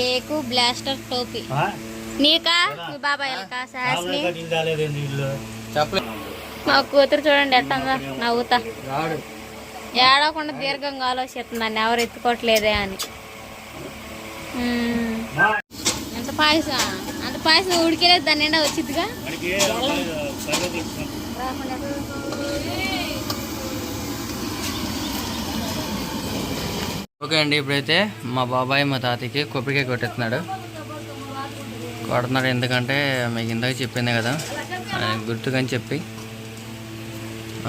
Cake blaster టోపీ. నీకా? మీ బాబాయ్ సహాస్ని మా కూతురు చూడండి ఎట్టంగా నవ్వుతా. ఏడవకుండా దీర్ఘంగా ఆలోచిస్తుందండి ఎవరు ఎత్తుకోవట్లేదే అని. ఎంత పాయసం? అంత పాయసం ఉడికేలేదు? దాని నిండా వచ్చిద్దిగా? ఓకే అండి ఇప్పుడైతే మా బాబాయ్ మా తాతయ్యకి కొబ్బరికాయ కొట్టేస్తున్నాడు. కొడుతున్నాడు ఎందుకంటే మీకు ఇందాక చెప్పింది కదా ఆయన గుర్తుకని చెప్పి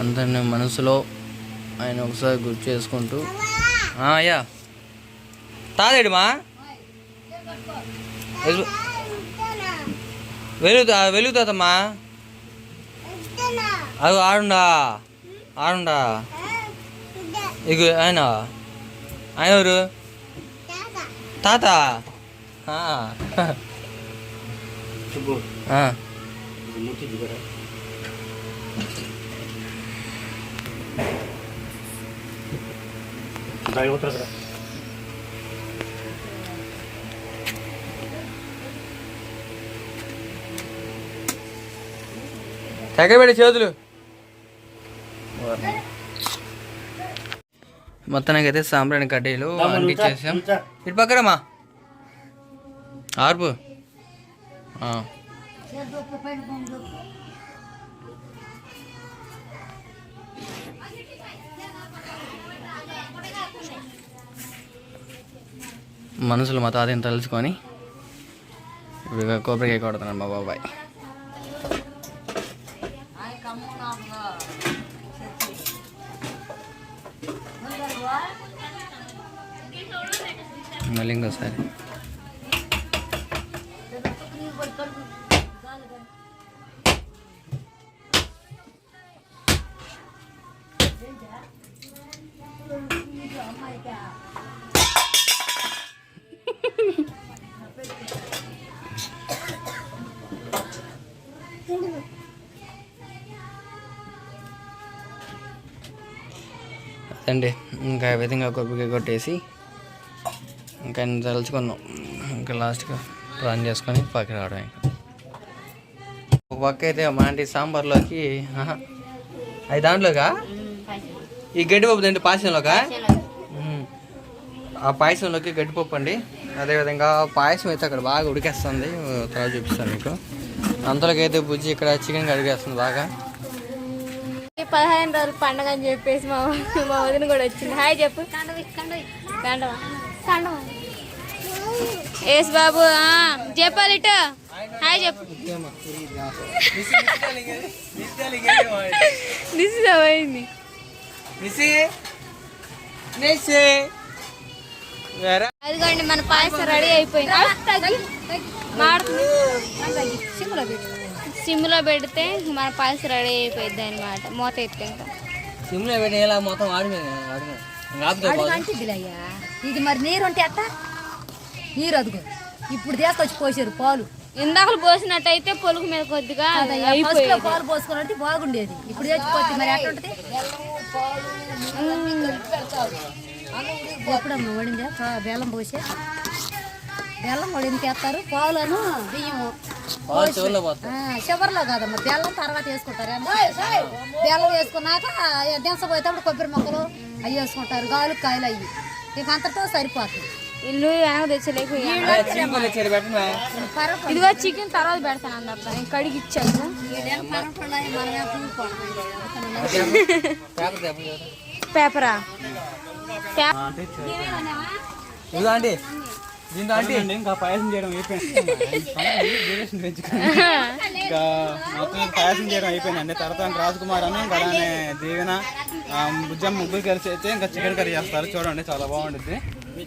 అందరిని మనసులో ఆయన ఒకసారి గుర్తు చేసుకుంటూ. అయ్యా. తాదేడు మా? వెలుగుతా వెలుగుతాదమ్మా అది ఆడుండా. ఆడుండా. ఇక ఆయన. ఆయన ఎవరు తాత? ఆ. ఆ. తగ్గబెట్టి చేతులు. మొత్తానికి అయితే సాంబ్రాణి కడ్డీలు అంటించేసాం. ఇటు పక్కరమ్మా. ఆర్పు. ఆ. మనసులు మా తాతని తలుచుకొని కొబ్బరికాయ కొడుతున్నాడు మా బాబాయ్. మళ్ళీ ఇంకోసారి అండి ఇంకా ఈ విధంగా కొబ్బరికాయ కొట్టేసి ఇంకా అన్ని తలుచుకున్నాం. ఇంకా లాస్ట్గా ప్లాన్ చేసుకొని పక్కన రావడం ఇంకా. ఒక పక్క అయితే మా ఆంటీ సాంబార్లోకి అది దాంట్లోగా ఈ గడ్డిపప్పు తింటే పాయసంలోకా. ఆ పాయసంలోకి గడ్డిపప్పు అండి. అదేవిధంగా పాయసం అయితే అక్కడ బాగా ఉడికేస్తుంది. తర్వాత చూపిస్తాను మీకు. అంతలోకి అయితే బుజ్జి ఇక్కడ చికెన్ కడిగేస్తుంది బాగా. పదహైదు రోజులు పండగ అని చెప్పేసి మా మా వదిన కూడా వచ్చింది. హాయ్ చెప్పు. ఏస్ బాబు ఆ, చెప్పాలి హాయ్ చెప్పు. అదిగోండి మన పాయసం రెడీ అయిపోయింది. సిమ్లో పెడితే మన పాయసం రెడీ అయిపోయింది అనమాట మూత ఎత్తే ఇంకా. సిమ్లో పెట్టేలా మొత్తం ఆడిపోయింది ఆడిపోయింది ఇది మరి నీరు ఉంటే అట్ట నీరు అదుగు ఇప్పుడు తీసుకొచ్చి పోసారు పాలు. ఇందాకలు పోసినట్టయితే పొలుగు మీద కొద్దిగా పాలు పోసుకున్నట్టు బాగుండేది. ఇప్పుడు తెచ్చిపోతే మరి అట్ట ఉంటుంది? ఎప్పుడమ్మా వడిందా? బెల్లం పోసి. బెల్లం వడింది వేస్తారు? పాలను బియ్యము. చివరిలో కాదమ్మా బెల్లం తర్వాత వేసుకుంటారు. బెల్లం వేసుకున్నాక దించబోయేటప్పుడు కొబ్బరి మొక్కలు అవి వేసుకుంటారు గాలు కాయలు అవి ఇంక అంతతో సరిపోతుంది. ఇల్లు వెనక తెచ్చలేకపోయా ఇదిగో చికెన్ తర్వాత పెడతాను అందరు నేను కడిగి ఇచ్చాను. పేపర్? పేపర్ పేపరా ఇంకా పాయసం చేయడం అయిపోయింది. ఇంకా మొత్తం పాయసం చేయడం అయిపోయిందండి తర్వాత రాజ్ కుమార్ అని ఇంకా అలానే దీవెన ఆ, బుజ్జమ్మ ముగ్గురు కలిసి అయితే ఇంకా చికెన్ కర్రీ చేస్తారు. చూడండి చాలా బాగుంటుంది.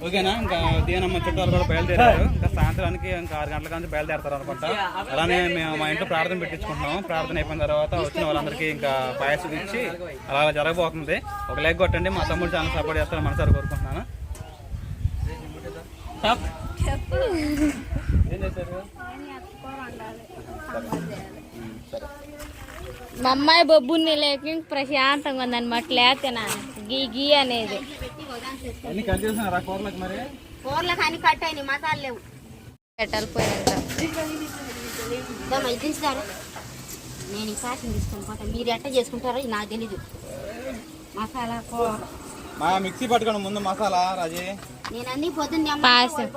ఓకేనా? ఇంకా దీవెనమ్మ చుట్టాలు కూడా బయలుదేరారు. ఇంకా సాయంత్రానికి ఇంకా ఆరు గంటల నుంచి బయలుదేరతారు అనుకుంటా. అలానే మేము మా ఇంట్లో ప్రార్థన పెట్టించుకుంటున్నాము. ప్రార్థన అయిపోయిన తర్వాత వచ్చిన వాళ్ళందరికీ ఇంకా పాయసం ఇచ్చి అలా జరగబోతుంది. ఒక లెగ్ కొట్టండి. మా తమ్ముడు చాలా సపోర్ట్ చేస్తారని మనసారి కోరుకుంటున్నాను. మా అమ్మాయి బొబ్బుని లేక ప్రశాంతంగా ఉందన్నమాట లేతేనా గీ గీ అనేది. కూరలకు అన్ని కట్ అయినాయి మసాలా లేవు. పెట్టాలి తీస్తారు నేను ఈ ప్యాకింగ్ తీసుకొని పోతాను మీరు ఎట్ట చేసుకుంటారో ఇది నాకు తెలీదు. మసాలా కూర. మా మిక్సీ పట్టుకోండి ముందు మసాలా రాజీ. నేను అన్ని పొద్దున్న పాయసం.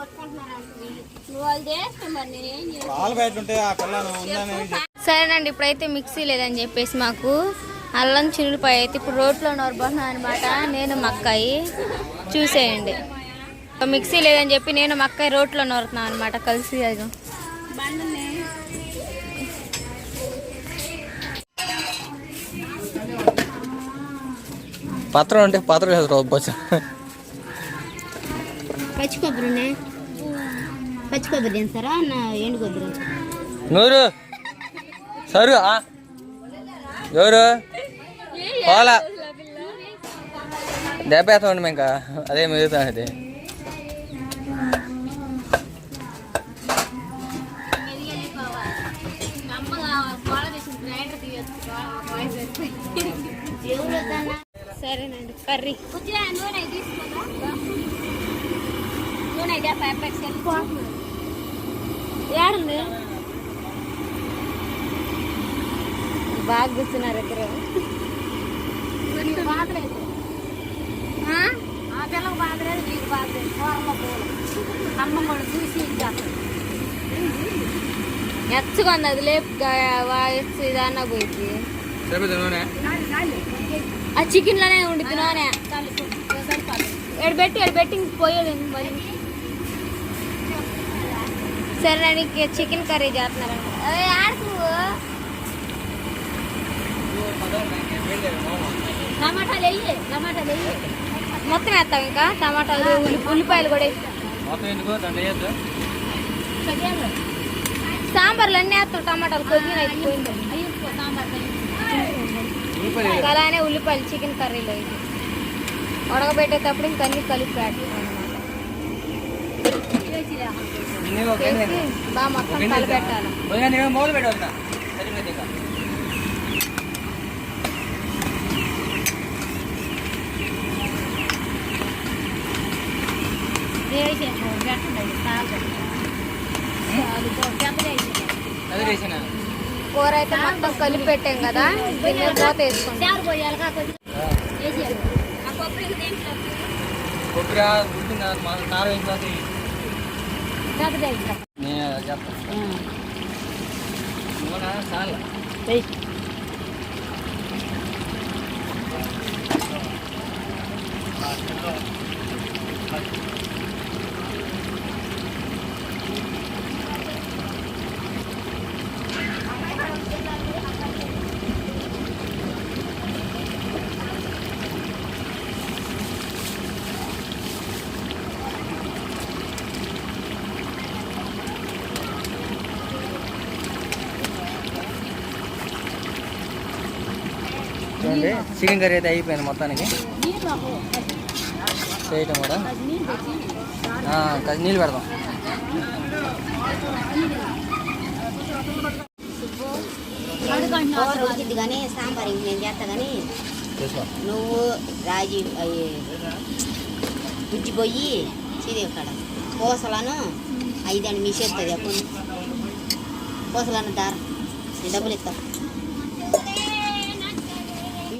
సరేనండి ఇప్పుడైతే మిక్సీ లేదని చెప్పేసి మాకు అల్లం చిన్నులపాయ అయితే ఇప్పుడు రోట్లో నోరబోతున్నాను అనమాట నేను మక్కాయి చూసేయండి. మిక్సీ లేదని చెప్పి నేను మక్కాయి రోట్లో నోరుతున్నాను అనమాట కలిసి అది. పత్రం అంటే పత్రం లేదు రూపొచ్చు పచ్చి కొబ్బరి పచ్చి కొబ్బరి తింటారా? నా ఎండు కొబ్బరి నూరు. సరు ఆ. ఎవరు? పోలా. దెబ్బేస్తామండి మేము ఇంకా. అదే మిగుతా అది సరేనండి కర్రీ. ఇదే ఫైవ్ ప్యాక్స్ ఏడుంది? బాగా కూర్చున్నారు ఇద్దరు. బాధలేదు ఆ? పిల్లలకు బాధలేదు నీకు బాధలేదు కూరలో పూలు. అమ్మ కూడా చూసి ఇచ్చేస్తాను ఎచ్చగా అది లేపు వాయిస్ ఇదన్నా పోయింది ఆ చికెన్లోనే ఉండి తిననే ఎడబెట్టి ఎడబెట్టి పోయేది మరి? సరే నీకు చికెన్ కర్రీ ఆడుకు టమాటాలు వెయ్యి టమాటాలు వెయ్యి మొత్తం వేస్తాం ఇంకా. టమాటాలు ఉల్లి ఉల్లిపాయలు కూడా సాంబార్లు అన్నీ వేస్తాం. టమాటాలు కొద్దిగా అయిపోయింది. అలానే ఉల్లిపాయలు చికెన్ కర్రీలో ఇది ఉడకబెట్టేటప్పుడు ఇంకా అన్ని కలిపి వేసి బాగా మొత్తం కలిపెట్టాలి మొదలు సరిపోతుంది కూర అయితే మొత్తం కలిపి పెట్టాం కదా. దీన్ని మూత వేసుకుంటాం కొబ్బరి గుర్తుందా వేసి కాకపోతే ఇట్లా. నేను చూడండి. చికెన్ కర్రీ అయితే అయిపోయింది మొత్తానికి. చేయటం కూడా. నీళ్ళు పెడదాం. ఉడికిద్ది కానీ సాంబార్ ఇంక నేను చేస్తా కానీ నువ్వు రాజీ అయ్యి బుజ్జి పోయి చీదేవి కాడ. పూసలను ఐదండి మీ చేస్తుంది అప్పుడు. పూసలను దారం. డబ్బులు ఇస్తాను